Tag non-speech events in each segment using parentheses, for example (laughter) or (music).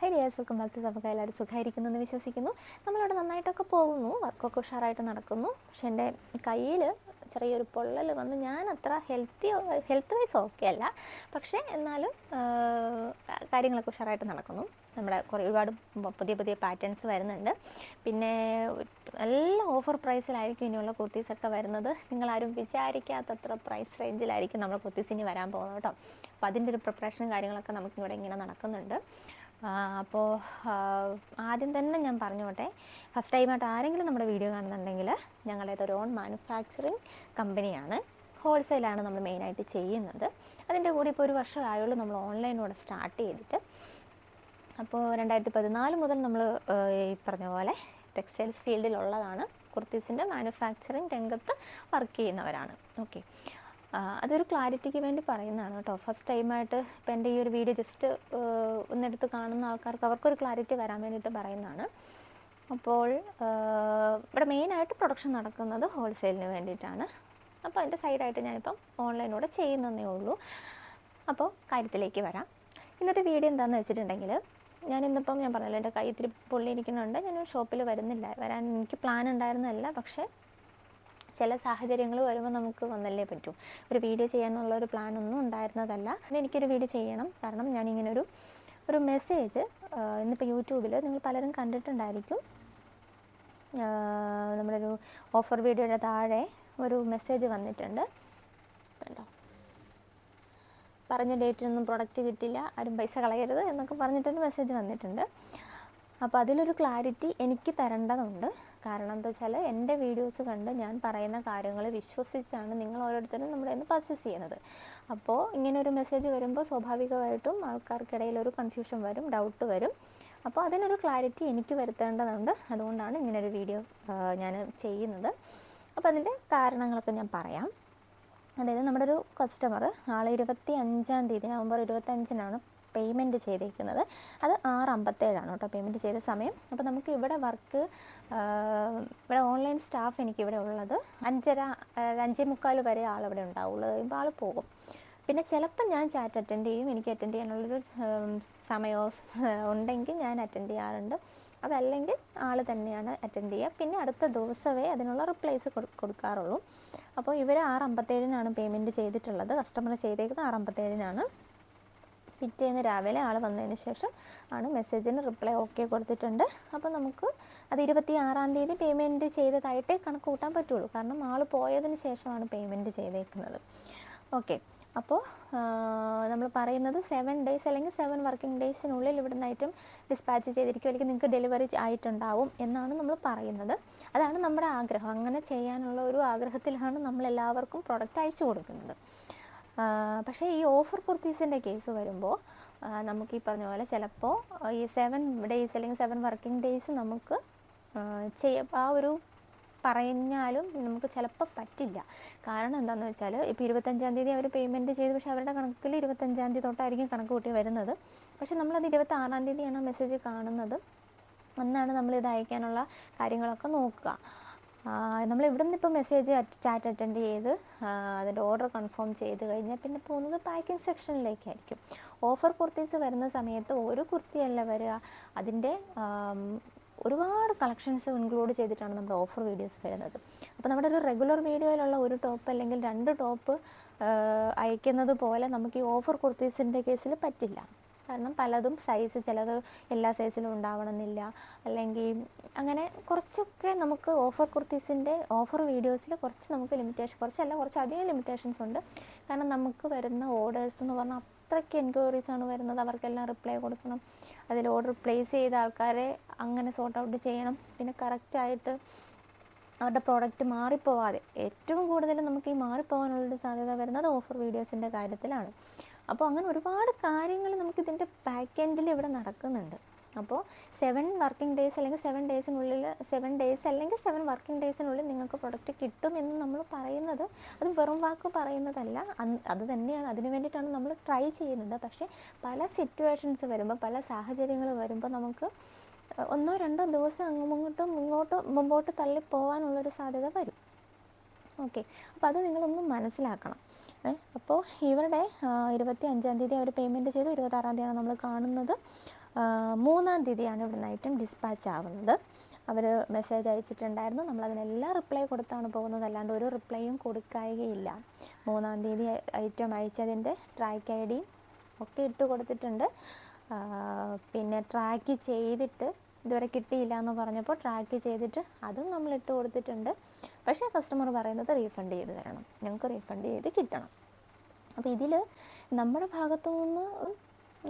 Hi dears welcome back to നമുക്ക് എല്ലാവരും സുഖമായിരിക്കുന്നു എന്ന് വിശ്വസിക്കുന്നു. നമ്മളവിടെ നന്നായിട്ടൊക്കെ പോകുന്നു. വർക്കൊക്കെ ഉഷാറായിട്ട് നടക്കുന്നു. പക്ഷെ എന്റെ കയ്യിൽ ചെറിയൊരു പൊള്ളൽ വന്ന് ഞാൻ അത്ര ഹെൽത്തി ഹെൽത്ത് വൈസ് ഓക്കെ അല്ല. പക്ഷേ എന്നാലും കാര്യങ്ങളൊക്കെ ഉഷാറായിട്ട് നടക്കുന്നു. നമ്മുടെ കുറേ ഒരുപാട് പുതിയ പുതിയ പാറ്റേൺസ് വരുന്നുണ്ട്. പിന്നെ നല്ല ഓഫർ പ്രൈസിലായിരിക്കും ഇനിയുള്ള കുർത്തീസൊക്കെ വരുന്നത്. നിങ്ങളാരും വിചാരിക്കാത്തത്ര പ്രൈസ് റേഞ്ചിലായിരിക്കും നമ്മുടെ കുർത്തീസ് ഇനി വരാൻ പോകുന്നത് കേട്ടോ. അപ്പോൾ അതിന്റെ ഒരു പ്രിപ്പറേഷനും കാര്യങ്ങളൊക്കെ നമുക്കിവിടെ ഇങ്ങനെ നടക്കുന്നുണ്ട്. അപ്പോൾ ആദ്യം തന്നെ ഞാൻ പറഞ്ഞോട്ടെ. ഫസ്റ്റ് ടൈമായിട്ട് ആരെങ്കിലും നമ്മുടെ വീഡിയോ കാണുന്നുണ്ടെങ്കിൽ ഞങ്ങളുടേത് ഒരു ഓൺ മാനുഫാക്ചറിങ് കമ്പനിയാണ് ഹോൾസെയിലാണ് നമ്മൾ മെയിനായിട്ട് ചെയ്യുന്നത്. അതിന്റെ കൂടെ ഇപ്പോൾ ഒരു വർഷമായുള്ളൂ നമ്മൾ ഓൺലൈനോടെ സ്റ്റാർട്ട് ചെയ്തിട്ട്. അപ്പോൾ രണ്ടായിരത്തി പതിനാല് മുതൽ നമ്മൾ ഈ പറഞ്ഞ പോലെ ടെക്സ്റ്റൈൽസ് ഫീൽഡിലുള്ളതാണ് കുർത്തീസിന്റെ മാനുഫാക്ചറിങ് രംഗത്ത് വർക്ക് ചെയ്യുന്നവരാണ്. ഓക്കെ അതൊരു ക്ലാരിറ്റിക്ക് വേണ്ടി പറയുന്നതാണ് കേട്ടോ. ഫസ്റ്റ് ടൈമായിട്ട് ഇപ്പോൾ എന്റെ ഈ ഒരു വീഡിയോ ജസ്റ്റ് ഒന്നെടുത്ത് കാണുന്ന ആൾക്കാർക്ക് അവർക്കൊരു ക്ലാരിറ്റി വരാൻ വേണ്ടിയിട്ട് പറയുന്നതാണ്. അപ്പോൾ ഇവിടെ മെയിനായിട്ട് പ്രൊഡക്ഷൻ നടക്കുന്നത് ഹോൾസെയിലിന് വേണ്ടിയിട്ടാണ്. അപ്പോൾ അതിന്റെ സൈഡായിട്ട് ഞാനിപ്പം ഓൺലൈനൂടെ ചെയ്യുന്നതേ ഉള്ളൂ. അപ്പോൾ കാര്യത്തിലേക്ക് വരാം. ഇന്നത്തെ വീഡിയോ എന്താണെന്ന് വെച്ചിട്ടുണ്ടെങ്കിൽ ഞാൻ ഇന്നിപ്പം ഞാൻ പറഞ്ഞല്ലോ എന്റെ കൈ ഇത്തിരി പൊള്ളിയിരിക്കുന്നുണ്ട്. ഞാൻ ഷോപ്പിൽ വരുന്നില്ല. വരാൻ എനിക്ക് പ്ലാൻ ഉണ്ടായിരുന്നല്ല പക്ഷേ ചില സാഹചര്യങ്ങൾ വരുമ്പോൾ നമുക്ക് വന്നല്ലേ പറ്റൂ. ഒരു വീഡിയോ ചെയ്യാനുള്ള ഒരു പ്ലാൻ ഒന്നും ഉണ്ടായിരുന്നതല്ല. എനിക്കൊരു വീഡിയോ ചെയ്യണം. കാരണം ഞാനിങ്ങനൊരു ഒരു മെസ്സേജ് ഇന്നിപ്പോൾ യൂട്യൂബിൽ നിങ്ങൾ പലരും കണ്ടിട്ടുണ്ടായിരിക്കും. നമ്മളൊരു ഒരു ഓഫർ വീഡിയോയുടെ താഴെ ഒരു മെസ്സേജ് വന്നിട്ടുണ്ട്. കണ്ടോ? പറഞ്ഞ ഡേറ്റിനൊന്നും പ്രൊഡക്റ്റ് കിട്ടില്ല ആരും പൈസ കളയരുത് എന്നൊക്കെ പറഞ്ഞിട്ടൊരു മെസ്സേജ് വന്നിട്ടുണ്ട്. അപ്പോൾ അതിലൊരു ക്ലാരിറ്റി എനിക്ക് തരേണ്ടതുണ്ട്. കാരണം എന്താ വെച്ചാൽ എന്റെ വീഡിയോസ് കണ്ട് ഞാൻ പറയുന്ന കാര്യങ്ങൾ വിശ്വസിച്ചാണ് നിങ്ങൾ ഓരോരുത്തരും നമ്മുടെ നിന്ന് പർച്ചേസ് ചെയ്യുന്നത്. അപ്പോൾ ഇങ്ങനെ ഒരു മെസ്സേജ് വരുമ്പോൾ സ്വാഭാവികമായിട്ടും ആൾക്കാർക്കിടയിൽ ഒരു കൺഫ്യൂഷൻ വരും ഡൗട്ട് വരും. അപ്പോൾ അതിനൊരു ക്ലാരിറ്റി എനിക്ക് വരുത്തേണ്ടതുണ്ട്. അതുകൊണ്ടാണ് ഇങ്ങനൊരു വീഡിയോ ഞാൻ ചെയ്യുന്നത്. അപ്പോൾ അതിന്റെ കാരണങ്ങളൊക്കെ ഞാൻ പറയാം. അതായത് നമ്മുടെ ഒരു കസ്റ്റമർ നാളെ ഇരുപത്തി അഞ്ചാം തീയതി നവംബർ ഇരുപത്തഞ്ചിനാണ് പേയ്മെന്റ് ചെയ്തേക്കുന്നത്. അത് ആറ് അമ്പത്തേഴാണ് കേട്ടോ പേയ്മെന്റ് ചെയ്ത സമയം. അപ്പോൾ നമുക്ക് ഇവിടെ വർക്ക് ഇവിടെ ഓൺലൈൻ സ്റ്റാഫ് എനിക്ക് ഇവിടെ ഉള്ളത് അഞ്ചര അഞ്ചേ മുക്കാൽ വരെ ആളിവിടെ ഉണ്ടാവുള്ളൂ. കഴിയുമ്പോൾ ആൾ പോകും. പിന്നെ ചിലപ്പോൾ ഞാൻ ചാറ്റ് അറ്റൻഡ് ചെയ്യും. എനിക്ക് അറ്റൻഡ് ചെയ്യാനുള്ളൊരു സമയമോ ഉണ്ടെങ്കിൽ ഞാൻ അറ്റൻഡ് ചെയ്യാറുണ്ട്. അതല്ലെങ്കിൽ ആൾ തന്നെയാണ് അറ്റൻഡ് ചെയ്യുക. പിന്നെ അടുത്ത ദിവസമേ അതിനുള്ള റിപ്ലൈസ് കൊടുക്കാറുള്ളൂ. അപ്പോൾ ഇവർ ആറ് അമ്പത്തേഴിനാണ് പേയ്മെന്റ് ചെയ്തിട്ടുള്ളത്. കസ്റ്റമർ ചെയ്തേക്കുന്നത് ആറ് അമ്പത്തേഴിനാണ്. പിറ്റേന്ന് രാവിലെ ആൾ വന്നതിന് ശേഷം ആണ് മെസ്സേജിന് റിപ്ലൈ ഓക്കെ കൊടുത്തിട്ടുണ്ട്. അപ്പോൾ നമുക്ക് അത് ഇരുപത്തി ആറാം തീയതി പേയ്മെന്റ് ചെയ്തതായിട്ടേ കണക്ക് കൂട്ടാൻ പറ്റുള്ളൂ. കാരണം ആൾ പോയതിന് ശേഷമാണ് പേയ്മെന്റ് ചെയ്തേക്കുന്നത്. ഓക്കെ. അപ്പോൾ നമ്മൾ പറയുന്നത് സെവൻ ഡേയ്സ് അല്ലെങ്കിൽ സെവൻ വർക്കിംഗ് ഡേയ്സിനുള്ളിൽ ഇവിടുന്ന് ഐറ്റം ഡിസ്പാച്ച് ചെയ്തിരിക്കും അല്ലെങ്കിൽ നിങ്ങൾക്ക് ഡെലിവറി ആയിട്ടുണ്ടാവും എന്നാണ് നമ്മൾ പറയുന്നത്. അതാണ് നമ്മുടെ ആഗ്രഹം. അങ്ങനെ ചെയ്യാനുള്ള ഒരു ആഗ്രഹത്തിലാണ് നമ്മൾ എല്ലാവർക്കും പ്രൊഡക്റ്റ് അയച്ചു കൊടുക്കുന്നത്. പക്ഷേ ഈ ഓഫർ കുർത്തീസിന്റെ കേസ് വരുമ്പോൾ നമുക്ക് ഈ പറഞ്ഞ പോലെ ചിലപ്പോൾ ഈ സെവൻ ഡേയ്സ് അല്ലെങ്കിൽ സെവൻ വർക്കിംഗ് ഡേയ്സ് നമുക്ക് ചെയ്യ ആ ഒരു പറഞ്ഞാലും നമുക്ക് ചിലപ്പോൾ പറ്റില്ല. കാരണം എന്താണെന്ന് വെച്ചാൽ ഇപ്പോൾ ഇരുപത്തഞ്ചാം തീയതി അവർ പേയ്മെന്റ് ചെയ്തു പക്ഷേ അവരുടെ കണക്കിൽ ഇരുപത്തഞ്ചാം തീയതി തൊട്ടായിരിക്കും കണക്ക് കൂട്ടി വരുന്നത്. പക്ഷേ നമ്മളത് ഇരുപത്തി ആറാം തീയതിയാണ് മെസ്സേജ് കാണുന്നത്. അന്നാണ് നമ്മൾ ഇത് അയക്കാനുള്ള കാര്യങ്ങളൊക്കെ നോക്കുക. നമ്മൾ ഇവിടെ നിന്ന് ഇപ്പോൾ മെസ്സേജ് ചാറ്റ് അറ്റൻഡ് ചെയ്ത് അതിന്റെ ഓർഡർ കൺഫേം ചെയ്ത് കഴിഞ്ഞാൽ പിന്നെ പോകുന്നത് പാക്കിംഗ് സെക്ഷനിലേക്കായിരിക്കും ഓഫർ കുർത്തീസ് വരുന്ന സമയത്ത് ഒരു കുർത്തിയല്ല വരിക. അതിന്റെ ഒരുപാട് കളക്ഷൻസ് ഇൻക്ലൂഡ് ചെയ്തിട്ടാണ് നമ്മുടെ ഓഫർ വീഡിയോസ് വരുന്നത്. അപ്പോൾ നമ്മുടെ ഒരു റെഗുലർ വീഡിയോയിലുള്ള ഒരു ടോപ്പ് അല്ലെങ്കിൽ രണ്ട് ടോപ്പ് അയക്കുന്നത് പോലെ നമുക്ക് ഈ ഓഫർ കുർത്തീസിന്റെ കേസിൽ പറ്റില്ല. കാരണം പലതും സൈസ് ചിലത് എല്ലാ സൈസിലും ഉണ്ടാവണമെന്നില്ല. അല്ലെങ്കിൽ അങ്ങനെ കുറച്ചൊക്കെ നമുക്ക് ഓഫർ കുർത്തീസിന്റെ ഓഫർ വീഡിയോസിൽ കുറച്ച് നമുക്ക് ലിമിറ്റേഷൻ കുറച്ചല്ല കുറച്ച് അധികം ലിമിറ്റേഷൻസ് ഉണ്ട്. കാരണം നമുക്ക് വരുന്ന ഓർഡേഴ്സ് എന്ന് പറഞ്ഞാൽ അത്രയ്ക്ക് എൻക്വയറീസ് ആണ് വരുന്നത്. അവർക്കെല്ലാം റിപ്ലൈ കൊടുക്കണം. അതിൽ ഓർഡർ പ്ലേസ് ചെയ്ത ആൾക്കാരെ അങ്ങനെ സോർട്ട് ഔട്ട് ചെയ്യണം. പിന്നെ കറക്റ്റായിട്ട് അവരുടെ പ്രോഡക്റ്റ് മാറിപ്പോവാതെ ഏറ്റവും കൂടുതൽ നമുക്ക് ഈ മാറിപ്പോകാനുള്ളൊരു സാധ്യത വരുന്നത് ഓഫർ വീഡിയോസിന്റെ കാര്യത്തിലാണ്. അപ്പോൾ അങ്ങനെ ഒരുപാട് കാര്യങ്ങൾ നമുക്ക് ഇതിന്റെ ബാക്ക് എൻഡിൽ ഇവിടെ നടക്കുന്നുണ്ട്. അപ്പോൾ സെവൻ വർക്കിംഗ് ഡേയ്സ് അല്ലെങ്കിൽ സെവൻ ഡേയ്സിനുള്ളിൽ സെവൻ ഡേയ്സ് അല്ലെങ്കിൽ സെവൻ വർക്കിംഗ് ഡേയ്സിനുള്ളിൽ നിങ്ങൾക്ക് പ്രൊഡക്റ്റ് കിട്ടും എന്ന് നമ്മൾ പറയുന്നത് അത് വെറും വാക്ക് പറയുന്നതല്ല. അത് തന്നെയാണ്. അതിന് വേണ്ടിയിട്ടാണ് നമ്മൾ ട്രൈ ചെയ്യുന്നത്. പക്ഷേ പല സിറ്റുവേഷൻസ് വരുമ്പോൾ പല സാഹചര്യങ്ങൾ വരുമ്പോൾ നമുക്ക് ഒന്നോ രണ്ടോ ദിവസം അങ്ങോട്ടും ഇങ്ങോട്ടും മുമ്പോട്ട് തള്ളി പോകാനുള്ളൊരു സാധ്യത വരും. ഓക്കെ. അപ്പോൾ അത് നിങ്ങളൊന്ന് മനസ്സിലാക്കണം. അപ്പോൾ ഇവരുടെ ഇരുപത്തി അഞ്ചാം തീയതി അവർ പേയ്മെന്റ് ചെയ്തു. ഇരുപത്താറാം തീയതിയാണ് നമ്മൾ കാണുന്നത്. മൂന്നാം തീയതിയാണ് ഇവിടുന്ന് ഐറ്റം ഡിസ്പാച്ച് ആവുന്നത്. അവർ മെസ്സേജ് അയച്ചിട്ടുണ്ടായിരുന്നു. നമ്മളതിനെല്ലാം റിപ്ലൈ കൊടുത്താണ് പോകുന്നത്. അല്ലാണ്ട് ഒരു റിപ്ലൈയും കൊടുക്കുകയില്ല മൂന്നാം തീയതി ഐറ്റം അയച്ചതിന്റെ ട്രാക്ക് ഐ ഡിയും ഒക്കെ ഇട്ട് കൊടുത്തിട്ടുണ്ട്. പിന്നെ ട്രാക്ക് ചെയ്തിട്ട് ഇതുവരെ കിട്ടിയില്ല എന്ന് പറഞ്ഞപ്പോൾ ട്രാക്ക് ചെയ്തിട്ട് അതും നമ്മൾ ഇട്ട് കൊടുത്തിട്ടുണ്ട്. പക്ഷേ കസ്റ്റമർ പറയുന്നത് റീഫണ്ട് ചെയ്ത് തരണം. ഞങ്ങൾക്ക് റീഫണ്ട് ചെയ്ത് കിട്ടണം. അപ്പോൾ ഇതിൽ നമ്മുടെ ഭാഗത്തു നിന്ന്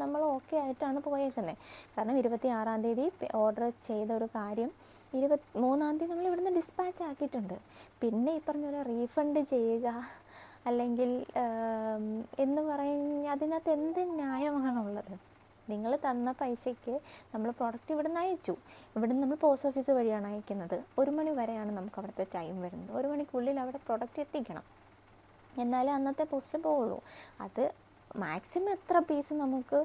നമ്മൾ ഓക്കെ ആയിട്ടാണ് പോയേക്കുന്നത്. കാരണം ഇരുപത്തി ആറാം തീയതി ഓർഡർ ചെയ്ത ഒരു കാര്യം ഇരുപത്തി മൂന്നാം തീയതി നമ്മൾ ഇവിടുന്ന് ഡിസ്പാച്ച് ആക്കിയിട്ടുണ്ട്. പിന്നെ ഈ പറഞ്ഞ പോലെ റീഫണ്ട് ചെയ്യുക അല്ലെങ്കിൽ എന്ന് പറഞ്ഞ അതിനകത്ത് എന്ത് ന്യായമാണുള്ളത്? നിങ്ങൾ തന്ന പൈസയ്ക്ക് നമ്മൾ പ്രോഡക്റ്റ് ഇവിടെ നിന്ന് അയച്ചു. ഇവിടെ നിന്ന് നമ്മൾ പോസ്റ്റ് ഓഫീസ് വഴിയാണ് അയക്കുന്നത്. ഒരു മണി വരെയാണ് നമുക്ക് അവിടുത്തെ ടൈം വരുന്നത്. ഒരു മണിക്കുള്ളിൽ അവിടെ പ്രോഡക്റ്റ് എത്തിക്കണം. എന്നാലേ അന്നത്തെ പോസ്റ്റ് പോവുള്ളൂ. അത് മാക്സിമം എത്ര പീസ് നമുക്ക്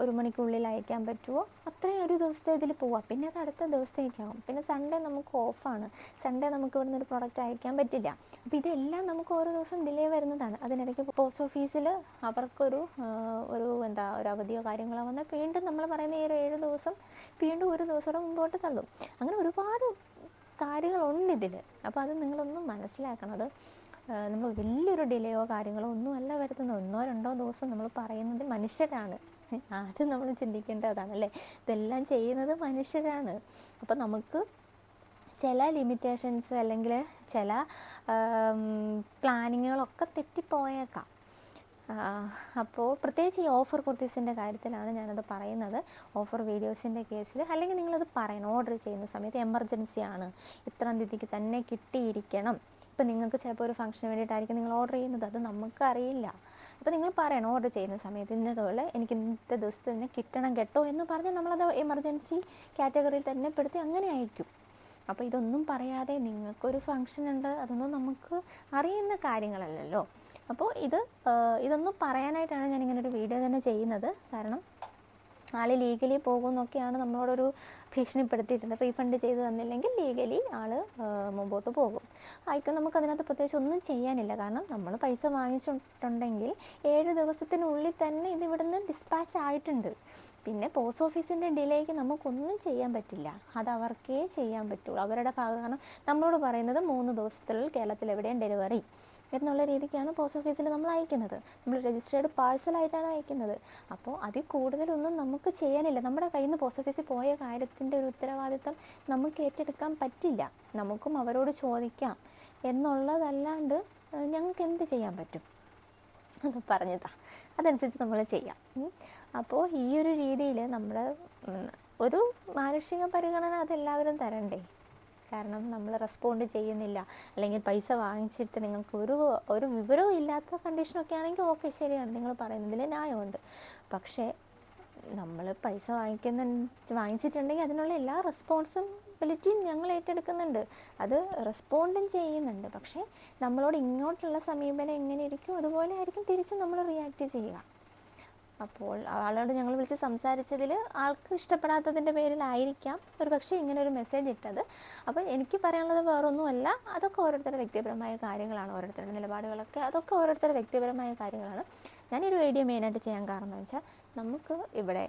ഒരു മണിക്കുള്ളിൽ അയക്കാൻ പറ്റുമോ അത്രയും ഒരു ദിവസത്തെ ഇതിൽ പോവാം. പിന്നെ അത് അടുത്ത ദിവസത്തേക്കാവും പിന്നെ സൺഡേ നമുക്ക് ഓഫാണ് സൺഡേ നമുക്ക് ഇവിടുന്ന് ഒരു പ്രോഡക്റ്റ് അയക്കാൻ പറ്റില്ല. അപ്പോൾ ഇതെല്ലാം നമുക്ക് ഓരോ ദിവസം ഡിലേ വരുന്നതാണ്. അതിനിടയ്ക്ക് പോസ്റ്റ് ഓഫീസിൽ അവർക്കൊരു ഒരു എന്താ ഒരു അവധിയോ കാര്യങ്ങളോ വന്നാൽ വീണ്ടും നമ്മൾ പറയുന്ന ഈ ഒരു ഏഴ് ദിവസം വീണ്ടും ഒരു ദിവസം മുമ്പോട്ട് തള്ളും. അങ്ങനെ ഒരുപാട് കാര്യങ്ങളുണ്ട് ഇതിൽ അപ്പോൾ അത് നിങ്ങളൊന്നും മനസ്സിലാക്കണം. അത് നമ്മൾ വലിയൊരു ഡിലേയോ കാര്യങ്ങളോ ഒന്നും അല്ല വരുത്തുന്നത്. ഒന്നോ രണ്ടോ ദിവസം നമ്മൾ പറയുന്നത് മനുഷ്യരാണ്. ആദ്യം നമ്മൾ ചിന്തിക്കേണ്ടതാണ് അല്ലേ ഇതെല്ലാം ചെയ്യുന്നത് മനുഷ്യരാണ്. അപ്പോൾ നമുക്ക് ചില ലിമിറ്റേഷൻസ് അല്ലെങ്കിൽ ചില പ്ലാനിങ്ങുകളൊക്കെ തെറ്റിപ്പോയേക്കാം. അപ്പോൾ പ്രത്യേകിച്ച് ഈ ഓഫർ കുർത്തീസിന്റെ കാര്യത്തിലാണ് ഞാനത് പറയുന്നത്. ഓഫർ വീഡിയോസിന്റെ കേസിൽ അല്ലെങ്കിൽ നിങ്ങളത് പറയണം. ഓർഡർ ചെയ്യുന്ന സമയത്ത് എമർജൻസി ആണ് ഇത്രാം തീയതിക്ക് തന്നെ കിട്ടിയിരിക്കണം. ഇപ്പം നിങ്ങൾക്ക് ചിലപ്പോൾ ഒരു ഫംഗ്ഷന് വേണ്ടിയിട്ടായിരിക്കും നിങ്ങൾ ഓർഡർ ചെയ്യുന്നത്. അത് നമുക്കറിയില്ല അപ്പോൾ നിങ്ങൾ പറയണം ഓർഡർ ചെയ്യുന്ന സമയത്ത് ഇന്നതുപോലെ എനിക്ക് ഇന്നത്തെ ദിവസത്തിൽ തന്നെ കിട്ടണം കേട്ടോ എന്ന് പറഞ്ഞാൽ നമ്മളത് എമർജൻസി കാറ്റഗറിയിൽ തന്നെ പെടുത്തി അങ്ങനെ അയക്കും. അപ്പോൾ ഇതൊന്നും പറയാതെ നിങ്ങൾക്കൊരു ഫംഗ്ഷൻ ഉണ്ട്. അതൊന്നും നമുക്ക് അറിയുന്ന കാര്യങ്ങളല്ലല്ലോ. അപ്പോൾ ഇത് ഇതൊന്നും പറയാനായിട്ടാണ് ഞാൻ ഇങ്ങനെ ഒരു വീഡിയോ തന്നെ ചെയ്യുന്നത്. കാരണം ആൾ ലീഗലി പോകുമെന്നൊക്കെയാണ് നമ്മളോടൊരു ഭീഷണിപ്പെടുത്തിയിട്ടുണ്ട് റീഫണ്ട് ചെയ്ത് തന്നില്ലെങ്കിൽ ലീഗലി ആൾ മുമ്പോട്ട് പോകും. ആയിക്കും നമുക്ക് അതിനകത്ത് പ്രത്യേകിച്ച് ഒന്നും ചെയ്യാനില്ല. കാരണം നമ്മൾ പൈസ വാങ്ങിച്ചിട്ടുണ്ടെങ്കിൽ ഏഴ് ദിവസത്തിനുള്ളിൽ തന്നെ ഇത് നിന്ന് ഡിസ്പാച്ച് ആയിട്ടുണ്ട്. പിന്നെ പോസ്റ്റ് ഓഫീസിന്റെ ഡിലേക്ക് നമുക്കൊന്നും ചെയ്യാൻ പറ്റില്ല. അത് അവർക്കേ ചെയ്യാൻ പറ്റുള്ളൂ. അവരുടെ ഭാഗം കാരണം നമ്മളോട് പറയുന്നത് മൂന്ന് ദിവസത്തിനുള്ളിൽ കേരളത്തിൽ എവിടെയും ഡെലിവറി എന്നുള്ള രീതിക്കാണ് പോസ്റ്റ് ഓഫീസിൽ നമ്മൾ അയക്കുന്നത്. നമ്മൾ രജിസ്റ്റേർഡ് പാഴ്സലായിട്ടാണ് അയക്കുന്നത്. അപ്പോൾ അതിൽ കൂടുതലൊന്നും നമുക്ക് ചെയ്യാനില്ല. നമ്മുടെ കയ്യിൽ നിന്ന് പോസ്റ്റ് ഓഫീസിൽ പോയ കാര്യത്തിന്റെ ഒരു ഉത്തരവാദിത്തം നമുക്ക് ഏറ്റെടുക്കാൻ പറ്റില്ല. നമുക്കും അവരോട് ചോദിക്കാം. എന്നുള്ളതല്ലാണ്ട് ഞങ്ങൾക്ക് എന്ത് ചെയ്യാൻ പറ്റും? അത് പറഞ്ഞതാ. അതനുസരിച്ച് നമ്മൾ ചെയ്യാം. അപ്പോൾ ഈ ഒരു രീതിയിൽ നമ്മൾ ഒരു മാനുഷിക പരിഗണന അതെല്ലാവരും തരണ്ടേ? കാരണം നമ്മൾ റെസ്പോണ്ട് ചെയ്യുന്നില്ല. അല്ലെങ്കിൽ പൈസ വാങ്ങിച്ചിട്ട് നിങ്ങൾക്ക് ഒരു ഒരു വിവരവും ഇല്ലാത്ത കണ്ടീഷനൊക്കെ ആണെങ്കിൽ ഓക്കെ ശരിയാണ്. നിങ്ങൾ പറയുന്നതിൽ ന്യായമുണ്ട്. പക്ഷേ നമ്മൾ പൈസ വാങ്ങിക്കുന്ന വാങ്ങിച്ചിട്ടുണ്ടെങ്കിൽ അതിനുള്ള എല്ലാ റെസ്പോൺസിബിലിറ്റിയും ഞങ്ങൾ ഏറ്റെടുക്കുന്നുണ്ട്. അത് റെസ്പോണ്ടും ചെയ്യുന്നുണ്ട്. പക്ഷേ നമ്മളോട് ഇങ്ങോട്ടുള്ള സമീപനം എങ്ങനെ ഇരിക്കും അതുപോലെ ആയിരിക്കും തിരിച്ച് നമ്മൾ റിയാക്ട് ചെയ്യുക. അപ്പോൾ ആളോട് ഞങ്ങൾ വിളിച്ച് സംസാരിച്ചതിൽ ആൾക്ക് ഇഷ്ടപ്പെടാത്തതിന്റെ പേരിലായിരിക്കാം ഒരു പക്ഷേ ഇങ്ങനെ ഒരു മെസ്സേജ് ഇട്ടത്. അപ്പോൾ എനിക്ക് പറയാനുള്ളത് വേറൊന്നുമല്ല. അതൊക്കെ ഓരോരുത്തരുടെ വ്യക്തിപരമായ കാര്യങ്ങളാണ്. ഓരോരുത്തരുടെ നിലപാടുകളൊക്കെ അതൊക്കെ ഓരോരുത്തരുടെ വ്യക്തിപരമായ കാര്യങ്ങളാണ്. ഞാൻ ഈ വീഡിയോ മെയിനായിട്ട് ചെയ്യാൻ കാരണം എന്ന് വെച്ചാൽ നമുക്ക് ഇവിടെ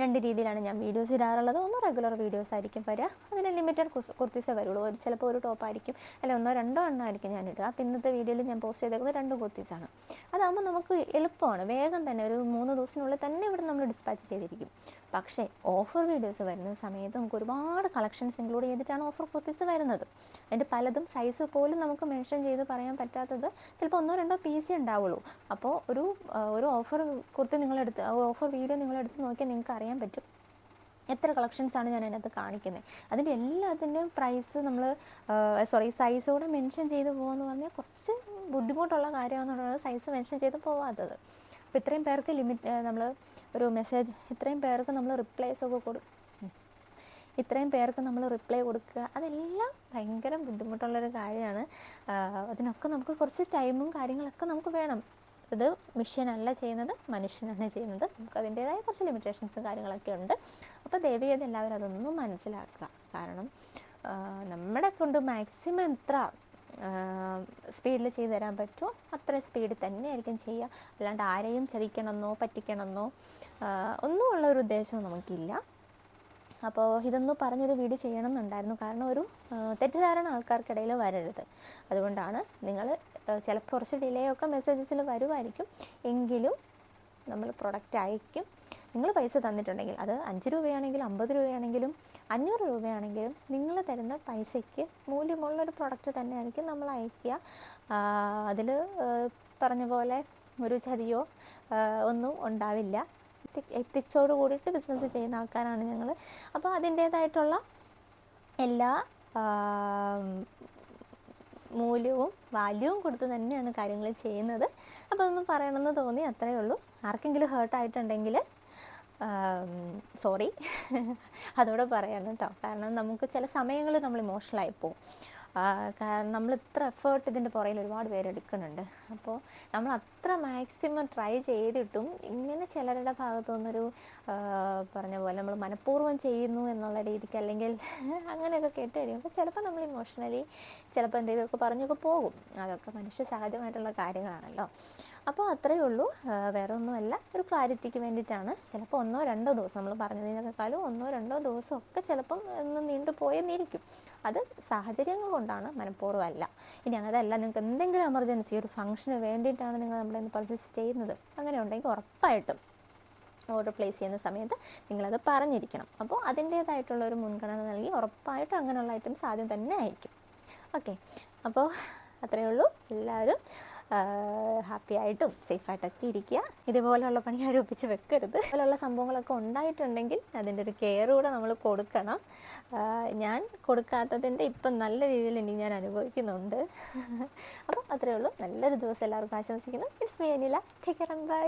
രണ്ട് രീതിയിലാണ് ഞാൻ വീഡിയോസ് ഇടാറുള്ളത്. ഒന്ന് റെഗുലർ വീഡിയോസ് ആയിരിക്കും വരിക. അതിന് ലിമിറ്റഡ് കുർത്തീസേ വരുള്ളൂ. ഒരു ചിലപ്പോൾ ഒരു ടോപ്പായിരിക്കും അല്ലെങ്കിൽ ഒന്നോ രണ്ടോ എണ്ണോ ആയിരിക്കും ഞാൻ ഇടുക. അപ്പോൾ ഇന്നത്തെ വീഡിയോയിൽ ഞാൻ പോസ്റ്റ് ചെയ്തേക്കുന്നത് രണ്ട് കുർത്തീസാണ് അതാകുമ്പോൾ നമുക്ക് എളുപ്പമാണ്. വേഗം തന്നെ ഒരു മൂന്ന് ദിവസത്തിനുള്ളിൽ തന്നെ ഇവിടെ നമ്മൾ ഡിസ്പാച്ച് ചെയ്തിരിക്കും. പക്ഷേ ഓഫർ വീഡിയോസ് വരുന്ന സമയത്ത് നമുക്ക് ഒരുപാട് കളക്ഷൻസ് ഇൻക്ലൂഡ് ചെയ്തിട്ടാണ് ഓഫർ കുർത്തീസ് വരുന്നത്. അതിന്റെ പലതും സൈസ് പോലും നമുക്ക് മെൻഷൻ ചെയ്ത് പറയാൻ പറ്റാത്തത് ചിലപ്പോൾ ഒന്നോ രണ്ടോ പീസ് ഉണ്ടാവുള്ളൂ. അപ്പോൾ ഒരു ഒരു ഓഫർ കുർത്തി നിങ്ങളെടുത്ത് ഓഫർ വീഡിയോ നിങ്ങളെടുത്ത് നോക്കിയാൽ നിങ്ങൾക്ക് അറിയാൻ പറ്റും. എത്ര കളക്ഷൻസ് ആണ് ഞാൻ അതിനകത്ത് കാണിക്കുന്നത്. അതിന്റെ എല്ലാത്തിന്റെയും പ്രൈസ് നമ്മൾ സോറി സൈസോടെ മെൻഷൻ ചെയ്ത് പോകുമെന്ന് പറഞ്ഞാൽ കുറച്ച് ബുദ്ധിമുട്ടുള്ള കാര്യമാണെന്നുള്ളത് സൈസ് മെൻഷൻ ചെയ്ത് പോവാത്തത്. അപ്പോൾ ഇത്രയും പേർക്ക് ലിമിറ്റ് നമ്മൾ ഒരു മെസ്സേജ് ഇത്രയും പേർക്ക് നമ്മൾ റിപ്ലൈസ് ഒക്കെ കൊടു. ഇത്രയും പേർക്ക് നമ്മൾ റിപ്ലൈ കൊടുക്കുക. അതെല്ലാം ഭയങ്കര ബുദ്ധിമുട്ടുള്ളൊരു കാര്യമാണ്. അതിനൊക്കെ നമുക്ക് കുറച്ച് ടൈമും കാര്യങ്ങളൊക്കെ നമുക്ക് വേണം. ഇത് മെഷീനല്ല ചെയ്യുന്നത് മനുഷ്യനാണ് ചെയ്യുന്നത്. നമുക്ക് അതിന്റേതായ കുറച്ച് ലിമിറ്റേഷൻസും കാര്യങ്ങളൊക്കെ ഉണ്ട്. അപ്പോൾ ദയവ് എല്ലാവരും അതൊന്നും മനസ്സിലാക്കുക. കാരണം നമ്മളെ കൊണ്ട് മാക്സിമം എത്ര സ്പീഡിൽ ചെയ്തു തരാൻ പറ്റുമോ അത്ര സ്പീഡിൽ തന്നെ ആയിരിക്കും ചെയ്യുക. അല്ലാണ്ട് ആരെയും ചതിക്കണമെന്നോ പറ്റിക്കണമെന്നോ ഒന്നുമുള്ള ഒരു ഉദ്ദേശവും നമുക്കില്ല. അപ്പോൾ ഇതൊന്ന് പറഞ്ഞൊരു വീഡിയോ ചെയ്യണം എന്നുണ്ടായിരുന്നു കാരണം ഒരു തെറ്റിദ്ധാരണ ആൾക്കാർക്കിടയിൽ വരരുത്. അതുകൊണ്ടാണ് നിങ്ങൾ ചിലപ്പോൾ കുറച്ച് ഡിലേ ഒക്കെ മെസ്സേജസിൽ വരുമായിരിക്കും എങ്കിലും നമ്മൾ പ്രൊഡക്റ്റ് അയക്കും. നിങ്ങൾ പൈസ തന്നിട്ടുണ്ടെങ്കിൽ അത് അഞ്ച് രൂപയാണെങ്കിലും അമ്പത് രൂപയാണെങ്കിലും അഞ്ഞൂറ് രൂപയാണെങ്കിലും നിങ്ങൾ തരുന്ന പൈസയ്ക്ക് മൂല്യമുള്ളൊരു പ്രൊഡക്റ്റ് തന്നെയായിരിക്കും നമ്മൾ അയക്കുക. അതിൽ പറഞ്ഞ പോലെ ഒരു ചതിയോ ഒന്നും ഉണ്ടാവില്ല. എത്തിക്സോട് കൂടിയിട്ട് ബിസിനസ് ചെയ്യുന്ന ആൾക്കാരാണ് ഞങ്ങൾ അപ്പോൾ അതിന്റേതായിട്ടുള്ള എല്ലാ മൂല്യവും വാല്യവും കൊടുത്ത് തന്നെയാണ് കാര്യങ്ങൾ ചെയ്യുന്നത്. അപ്പോൾ ഒന്നും പറയണമെന്ന് തോന്നി അത്രയേ ഉള്ളൂ. ആർക്കെങ്കിലും ഹേർട്ടായിട്ടുണ്ടെങ്കിൽ സോറി (laughs) അതോടെ പറയണം കേട്ടോ കാരണം നമുക്ക് ചില സമയങ്ങളിൽ നമ്മൾ ഇമോഷണലായി പോകും കാരണം നമ്മൾ ഇത്ര എഫേർട്ട് ഇതിന്റെ പുറകിൽ ഒരുപാട് പേര് എടുക്കുന്നുണ്ട്. അപ്പോൾ നമ്മൾ അത്ര മാക്സിമം ട്രൈ ചെയ്തിട്ടും ഇങ്ങനെ ചിലരുടെ ഭാഗത്തു നിന്നൊരു പറഞ്ഞ പോലെ നമ്മൾ മനഃപൂർവം ചെയ്യുന്നു എന്നുള്ള രീതിക്ക് അല്ലെങ്കിൽ (laughs) അങ്ങനെയൊക്കെ കേട്ട് കഴിയുമ്പോൾ ചിലപ്പോൾ നമ്മൾ ഇമോഷണലി ചിലപ്പോൾ എന്തെങ്കിലുമൊക്കെ പറഞ്ഞൊക്കെ പോകും. അതൊക്കെ മനുഷ്യ സഹജമായിട്ടുള്ള കാര്യങ്ങളാണല്ലോ. അപ്പോൾ അത്രയേ ഉള്ളൂ. വേറെ ഒന്നുമല്ല ഒരു ക്ലാരിറ്റിക്ക് വേണ്ടിയിട്ടാണ്. ചിലപ്പോൾ ഒന്നോ രണ്ടോ ദിവസം നമ്മൾ പറഞ്ഞതിനേക്കാളും ഒന്നോ രണ്ടോ ദിവസം ഒക്കെ ചിലപ്പം ഒന്ന് നീണ്ടു പോയെന്നിരിക്കും. അത് സാഹചര്യങ്ങൾ കൊണ്ടാണ് മനഃപൂർവം അല്ല ഇനി അതല്ല നിങ്ങൾക്ക് എന്തെങ്കിലും എമർജൻസി ഒരു ഫംഗ്ഷന് വേണ്ടിയിട്ടാണ് നിങ്ങൾ നമ്മുടെ ഇന്ന് പർച്ചേസ് ചെയ്യുന്നത്. അങ്ങനെ ഉണ്ടെങ്കിൽ ഉറപ്പായിട്ടും ഓർഡർ പ്ലേസ് ചെയ്യുന്ന സമയത്ത് നിങ്ങളത് പറഞ്ഞിരിക്കണം. അപ്പോൾ അതിന്റേതായിട്ടുള്ള ഒരു മുൻഗണന നൽകി ഉറപ്പായിട്ടും അങ്ങനെയുള്ള ഐറ്റംസ് ആദ്യം തന്നെ അയക്കും ഓക്കെ അപ്പോൾ അത്രയേ ഉള്ളൂ. എല്ലാവരും ഹാപ്പി ആയിട്ടും സേഫായിട്ടൊക്കെ ഇരിക്കുക. ഇതുപോലെയുള്ള പണി ആരും ഒപ്പിച്ച് വെക്കരുത്. ഇതുപോലെയുള്ള സംഭവങ്ങളൊക്കെ ഉണ്ടായിട്ടുണ്ടെങ്കിൽ അതിന്റെ ഒരു കെയർ കൂടെ നമ്മൾ കൊടുക്കണം. ഞാൻ കൊടുക്കാത്തതിന്റെ ഇപ്പം നല്ല രീതിയിൽ ഇനി ഞാൻ അനുഭവിക്കുന്നുണ്ട്. (laughs) അപ്പോൾ അത്രയേ ഉള്ളൂ. നല്ലൊരു ദിവസം എല്ലാവർക്കും ആശംസിക്കുന്നു. It's me Anila take care bye